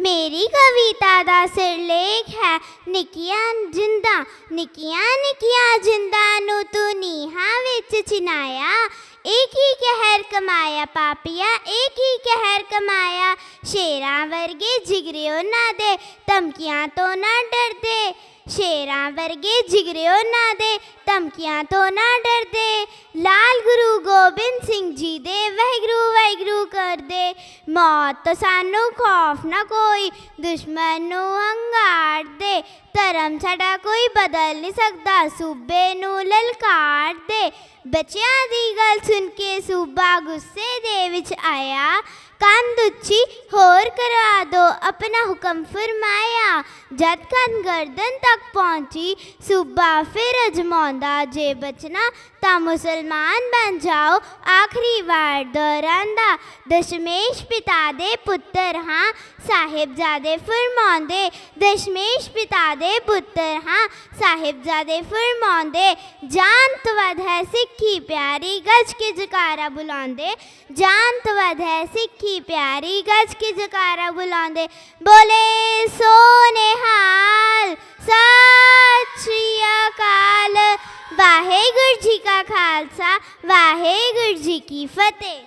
ਮੇਰੀ ਕਵਿਤਾ ਦਾ ਸਿਰਲੇਖ ਹੈ, ਨਿੱਕੀਆਂ ਜਿੰਦਾਂ, ਨਿੱਕੀਆਂ ਨਿੱਕੀਆਂ ਜਿੰਦਾਂ ਨੂੰ ਤੂੰ ਨੀਹਾਂ ਵਿੱਚ ਚਿਨਾਇਆ ਇੱਕ ਹੀ ਕਹਿਰ ਕਮਾਇਆ ਪਾਪੀਆ, ਇੱਕ ਹੀ ਕਹਿਰ ਕਮਾਇਆ। ਸ਼ੇਰਾਂ ਵਰਗੇ ਜਿਗਰਿਓ ਨਾ ਦੇ, ਧਮਕੀਆਂ ਤੋਂ ਨਾ ਡਰਦੇ। ਸ਼ੇਰਾਂ ਵਰਗੇ ਜਿਗਰਿਓ ਨਾ ਦੇ, ਧਮਕੀਆਂ ਤੋਂ ਨਾ ਡਰਦੇ। ਲਾਲ ਗੁਰੂ ਗੋਬਿੰਦ ਸਿੰਘ ਜੀ ਦੇ ਮੌਤ ਤੋਂ ਸਾਨੂੰ ਖੌਫ ਨਾ ਕੋਈ ਦੁਸ਼ਮਣ ਨੂੰ ਹੰਗਾਰ ਦੇ ਧਰਮ ਸਾਡਾ ਕੋਈ ਬਦਲ ਨਹੀਂ ਸਕਦਾ ਸੂਬੇ ਨੂੰ ਲਲਕਾਰ ਦੇ ਬੱਚਿਆਂ ਦੀ ਗੱਲ ਸੁਣ ਕੇ ਸੂਬਾ ਗੁੱਸੇ ਦੇ ਵਿੱਚ ਆਇਆ ਕੰਧ ਉੱਚੀ ਹੋਰ ਕਰਵਾ ਦੋ, ਆਪਣਾ ਹੁਕਮ ਫਰਮਾਇਆ। ਜਦ ਕੰਨ ਗਰਦਨ ਤੱਕ ਪਹੁੰਚੀ, ਸੂਬਾ ਫਿਰ ਅਜਮਾਉਂਦਾ, ਜੇ ਬਚਣਾ ਤਾਂ ਮੁਸਲਮਾਨ ਬਣ ਜਾਓ, ਆਖਰੀ ਵਾਰ ਦੁਹਰਾਂਦਾ ਦਸ਼ਮੇਸ਼ ਪਿਤਾ ਦੇ ਪੁੱਤਰ, ਹਾਂ, ਸਾਹਿਬਜ਼ਾਦੇ ਫਰਮਾਉਂਦੇ। ਦਸ਼ਮੇਸ਼ ਪਿਤਾ ਦੇ ਪੁੱਤਰ, ਹਾਂ, ਸਾਹਿਬਜ਼ਾਦੇ ਫਰਮਾਉਂਦੇ। ਜਾਨ ਤੋਂ ਵੱਧ ਹੈ ਸਿੱਖੀ ਪਿਆਰੀ, ਗੱਜ ਕੇ ਜਕਾਰਾ ਬੁਲਾਉਂਦੇ। ਜਾਨ ਤੋਂ ਹੈ, ਸਿੱਖੀ ਪਿਆਰੀ, ਗੱਜ ਕੇ ਜਕਾਰਾ ਬੁਲਾਉਂਦੇ। ਬੋਲੇ ਸੋਨੇਹਾਲ ਸਤਿ ਸ਼੍ਰੀ ਅਕਾਲ। ਵਾਹਿਗੁਰੂ ਜੀ ਕਾ ਖਾਲਸਾ, ਵਾਹਿਗੁਰੂ ਜੀ ਕੀ ਫਤਿਹ।